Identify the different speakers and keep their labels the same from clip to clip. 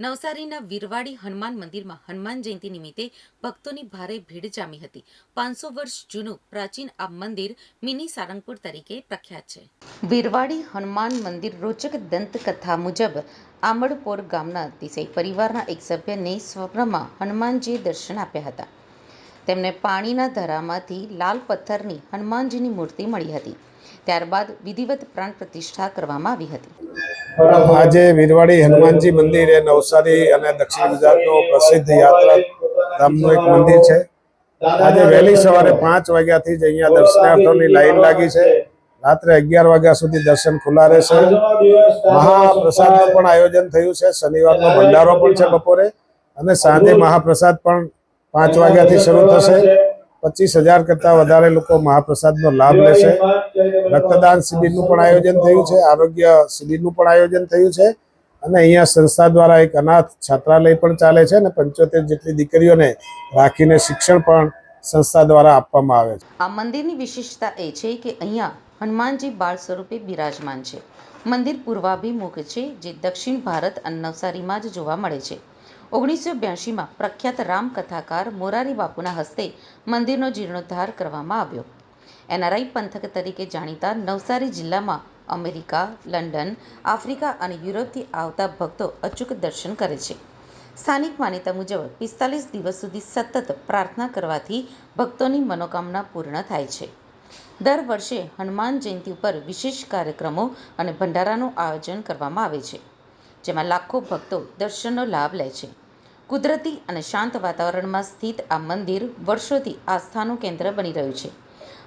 Speaker 1: નવસારીના વીરવાડી હનુમાન મંદિરમાં હનુમાન જયંતિ નિમિત્તે ભક્તોની ભારે ભીડ જામી હતી. પાંચસો વર્ષ જૂનું પ્રાચીન આ મંદિર મિની સારંગપુર તરીકે પ્રખ્યાત છે. વીરવાડી હનુમાન મંદિર રોચક દંતકથા મુજબ આમળપોર ગામના અતિશય પરિવારના એક સભ્યને સ્વપ્નમાં હનુમાનજીએ દર્શન આપ્યા હતા. તેમને પાણીના ધરામાંથી લાલ પથ્થરની હનુમાનજીની મૂર્તિ મળી હતી. ત્યારબાદ વિધિવત પ્રાણ પ્રતિષ્ઠા કરવામાં આવી હતી.
Speaker 2: આજે વીરવાડી હનુમાનજી મંદિર એ નવસારી અને દક્ષિણ ગુજરાતનું પ્રસિદ્ધ યાત્રા ધામનું એક મંદિર છે. આજે વહેલી સવારે પાંચ વાગ્યાથી જ અહીંયા દર્શનાર્થોની લાઈન લાગી છે. રાત્રે અગિયાર વાગ્યા સુધી દર્શન ખુલ્લા રહેશે. મહાપ્રસાદનું પણ આયોજન થયું છે. શનિવારનો ભંડારો પણ છે બપોરે અને સાંજે મહાપ્રસાદ પણ પાંચ વાગ્યાથી શરૂ થશે. પચીસ હજાર કરતાં વધારે લોકો મહાપ્રસાદનો લાભ લેશે. રક્તદાન શિબિરનું પણ આયોજન થયું છે, આરોગ્ય શિબિરનું પણ આયોજન થયું છે. અને અહીંયા સંસ્થા દ્વારા એક અનાથ છાત્રાલય પણ ચાલે છે અને પંચોતેર જેટલી દીકરીઓને રાખીને શિક્ષણ પણ સંસ્થા દ્વારા આપવામાં આવે છે.
Speaker 1: આ મંદિરની વિશેષતા એ છે કે અહીંયા હનુમાનજી બાળ સ્વરૂપે બિરાજમાન છે. મંદિર પૂર્વાભિમુખ છે, જે દક્ષિણ ભારત અને નવસારીમાં જ જોવા મળે છે. ઓગણીસો બ્યાસીમાં પ્રખ્યાત રામકથાકાર મોરારી બાપુના હસ્તે મંદિરનો જીર્ણોદ્ધાર કરવામાં આવ્યો. એનઆરઆઈ પંથક તરીકે જાણીતા નવસારી જિલ્લામાં અમેરિકા, લંડન, આફ્રિકા અને યુરોપથી આવતા ભક્તો અચૂક દર્શન કરે છે. સ્થાનિક માન્યતા મુજબ પિસ્તાલીસ દિવસ સુધી સતત પ્રાર્થના કરવાથી ભક્તોની મનોકામના પૂર્ણ થાય છે. દર વર્ષે હનુમાન જયંતિ ઉપર વિશેષ કાર્યક્રમો અને ભંડારાનું આયોજન કરવામાં આવે છે. જેમાં લાખો ભક્તો દર્શનનો લાભ લે છે. કુદરતી અને શાંત વાતાવરણમાં સ્થિત આ મંદિર વર્ષોથી આસ્થાનું કેન્દ્ર બની રહ્યું છે.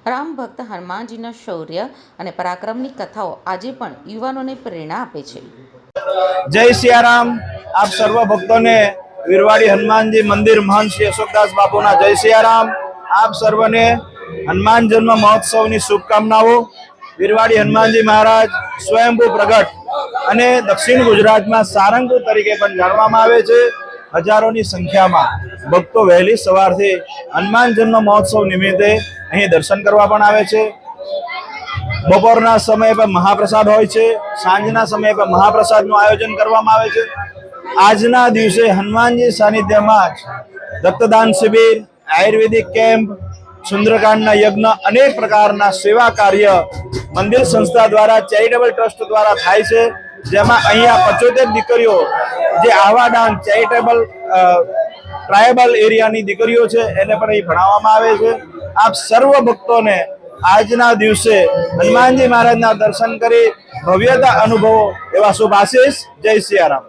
Speaker 1: રામ ભક્ત હનુમાનજીના શૌર્ય અને પરાક્રમની કથાઓ આજે પણ યુવાનોને પ્રેરણા આપે છે.
Speaker 3: જય સિયારામ. આપ સર્વ ભક્તોને વીરવાડી હનુમાનજી મંદિર મહંત શ્રી અશોકદાસ બાપુના જય સિયારામ. આપ સર્વને હનુમાન જન્મ મહોત્સવની શુભકામનાઓ. વીરવાડી હનુમાનજી મહારાજ, સ્વયંભૂ પ્રગટ. અને દક્ષિણ ગુજરાતમાં સારંગપુર તરીકે પણ જાણવામાં આવે છે. હજારોની સંખ્યામાં ભક્તો વહેલી સવારથી હનુમાન જન્મ મહોત્સવ નિમિત્તે અહીં દર્શન કરવા પણ આવે છે. બપોરના સમયે પર મહાપ્રસાદ હોય છે. સાંજના સમયે પર મહાપ્રસાદનું આયોજન કરવામાં આવે છે. આજના દિવસે હનુમાનજી સાનિધ્યમાં જ રક્તદાન શિબિર, આયુર્વેદિક કેમ્પ, સુંદરકાંડના યજ્ઞ અનેક પ્રકારના સેવા કાર્ય મંદિર સંસ્થા દ્વારા, ચેરિટેબલ ટ્રસ્ટ દ્વારા થાય છે. જેમાં અહીંયા પચોતેર દીકરીઓ, જે આવાડાન ચેરિટેબલ ટ્રાયબલ એરિયાની દીકરીઓ છે, એને પણ અહીં ભણાવવામાં આવે છે. આપ સર્વ ભક્તોને આજના દિવસે હનુમાનજી મહારાજના દર્શન કરી ભવ્યતા અનુભવો એવા શુભ આશીષ જય સિયારામ